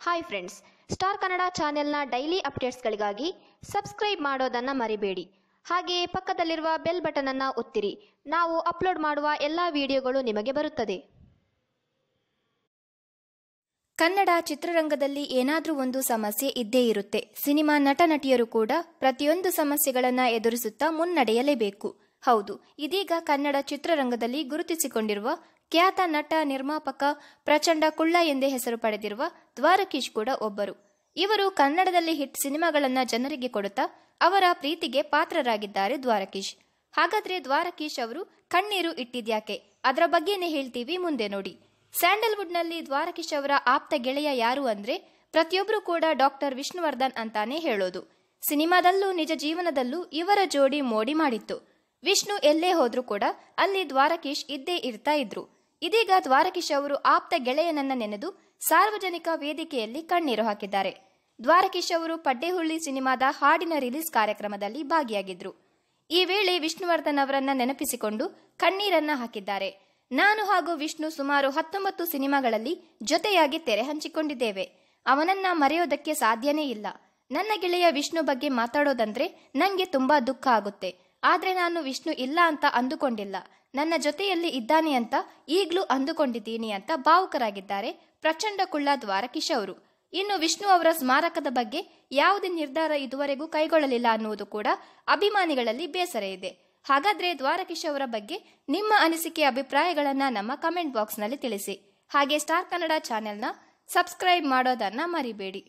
Hi friends star Kannada ಚಾನೆಲ್ನ daily ಅಪ್ಡೇಟ್ಸ್ಗಳಿಗಾಗಿ subscribe ಮಾಡೋದನ್ನು ಮರಿಬೇಡಿ. ಹಾಗೆಯೇ ಪಕ್ಕದಲ್ಲಿರುವ ಬೆಲ್ ಬಟನನ್ನು ಒತ್ತಿರಿ. ನಾವು ಅಪ್ಲೋಡ್ ಮಾಡುವ ಎಲ್ಲ ವಿಡಿಯೋಗಳು ನಿಮಗೆ ಬರುತ್ತದೆ. ಕನ್ನಡ ಚಿತ್ರರಂಗದಲ್ಲಿ ಏನಾದರೂ ಒಂದು ಸಮಸ್ಯೆ ಇದ್ದೇ ಇರುತ್ತೆ. ಸಿನಿಮಾ ನಟ ನಟಿಯರು ಕೂಡ ಪ್ರತಿಯೊಂದು ಸಮಸ್ಯೆಗಳನ್ನು ಎದುರಿಸುತ್ತಾ ಮುನ್ನಡೆಯಲೇಬೇಕು. ಹೌದು, ಇದೀಗ ಕನ್ನಡ ಚಿತ್ರರಂಗದಲ್ಲಿ ಗುರುತಿಸಿಕೊಂಡಿರುವ ಖ್ಯಾತ ನಟ, ನಿರ್ಮಾಪಕ ಪ್ರಚಂಡ ಕುಳ್ಳ ಎಂದೇ ಹೆಸರು ಪಡೆದಿರುವ ದ್ವಾರಕೀಶ್ ಕೂಡ ಒಬ್ಬರು. ಇವರು ಕನ್ನಡದಲ್ಲಿ ಹಿಟ್ ಸಿನಿಮಾಗಳನ್ನ ಜನರಿಗೆ ಕೊಡುತ್ತಾ ಅವರ ಪ್ರೀತಿಗೆ ಪಾತ್ರರಾಗಿದ್ದಾರೆ ದ್ವಾರಕೀಶ್. ಹಾಗಾದ್ರೆ ದ್ವಾರಕೀಶ್ ಅವರು ಕಣ್ಣೀರು ಇಟ್ಟಿದ್ಯಾಕೆ? ಅದರ ಬಗ್ಗೆನೇ ಹೇಳ್ತೀವಿ ಮುಂದೆ ನೋಡಿ. ಸ್ಯಾಂಡಲ್ವುಡ್ನಲ್ಲಿ ದ್ವಾರಕೀಶ್ ಅವರ ಆಪ್ತ ಗೆಳೆಯ ಯಾರು ಅಂದ್ರೆ ಪ್ರತಿಯೊಬ್ರು ಕೂಡ ಡಾಕ್ಟರ್ ವಿಷ್ಣುವರ್ಧನ್ ಅಂತಾನೆ ಹೇಳೋದು. ಸಿನಿಮಾದಲ್ಲೂ, ನಿಜ ಜೀವನದಲ್ಲೂ ಇವರ ಜೋಡಿ ಮೋಡಿ ಮಾಡಿತ್ತು. ವಿಷ್ಣು ಎಲ್ಲೇ ಹೋದ್ರೂ ಕೂಡ ಅಲ್ಲಿ ದ್ವಾರಕೀಶ್ ಇದ್ದೇ ಇರ್ತಾ ಇದ್ರು. ಇದೀಗ ದ್ವಾರಕೀಶ್ ಅವರು ಆಪ್ತ ಗೆಳೆಯನನ್ನ ನೆನೆದು ಸಾರ್ವಜನಿಕ ವೇದಿಕೆಯಲ್ಲಿ ಕಣ್ಣೀರು ಹಾಕಿದ್ದಾರೆ. ದ್ವಾರಕೀಶ್ ಅವರು ಪಡ್ಡೆಹುಳ್ಳಿ ಸಿನಿಮಾದ ಹಾಡಿನ ರಿಲೀಸ್ ಕಾರ್ಯಕ್ರಮದಲ್ಲಿ ಭಾಗಿಯಾಗಿದ್ರು. ಈ ವೇಳೆ ವಿಷ್ಣುವರ್ಧನ್ ಅವರನ್ನ ನೆನಪಿಸಿಕೊಂಡು ಕಣ್ಣೀರನ್ನ ಹಾಕಿದ್ದಾರೆ. ನಾನು ಹಾಗೂ ವಿಷ್ಣು ಸುಮಾರು ಹತ್ತೊಂಬತ್ತು ಸಿನಿಮಾಗಳಲ್ಲಿ ಜೊತೆಯಾಗಿ ತೆರೆ ಹಂಚಿಕೊಂಡಿದ್ದೇವೆ. ಅವನನ್ನ ಮರೆಯೋದಕ್ಕೆ ಸಾಧ್ಯನೇ ಇಲ್ಲ. ನನ್ನ ಗೆಳೆಯ ವಿಷ್ಣು ಬಗ್ಗೆ ಮಾತಾಡೋದಂದ್ರೆ ನಂಗೆ ತುಂಬಾ ದುಃಖ ಆಗುತ್ತೆ. ಆದ್ರೆ ನಾನು ವಿಷ್ಣು ಇಲ್ಲ ಅಂತ ಅಂದುಕೊಂಡಿಲ್ಲ. ನನ್ನ ಜೊತೆಯಲ್ಲಿ ಇದ್ದಾನೆ ಅಂತ ಈಗಲೂ ಅಂದುಕೊಂಡಿದ್ದೀನಿ ಅಂತ ಭಾವುಕರಾಗಿದ್ದಾರೆ ಪ್ರಚಂಡ ಕುಳ್ಳ ದ್ವಾರಕಿಶ್ ಅವರು. ಇನ್ನು ವಿಷ್ಣು ಅವರ ಸ್ಮಾರಕದ ಬಗ್ಗೆ ಯಾವುದೇ ನಿರ್ಧಾರ ಇದುವರೆಗೂ ಕೈಗೊಳ್ಳಲಿಲ್ಲ ಅನ್ನುವುದು ಕೂಡ ಅಭಿಮಾನಿಗಳಲ್ಲಿ ಬೇಸರ ಇದೆ. ಹಾಗಾದ್ರೆ ದ್ವಾರಕಿಶ್ ಅವರ ಬಗ್ಗೆ ನಿಮ್ಮ ಅನಿಸಿಕೆ ಅಭಿಪ್ರಾಯಗಳನ್ನ ನಮ್ಮ ಕಮೆಂಟ್ ಬಾಕ್ಸ್ನಲ್ಲಿ ತಿಳಿಸಿ. ಹಾಗೆ ಸ್ಟಾರ್ ಕನ್ನಡ ಚಾನೆಲ್ನ ಸಬ್ಸ್ಕ್ರೈಬ್ ಮಾಡೋದನ್ನ ಮರಿಬೇಡಿ.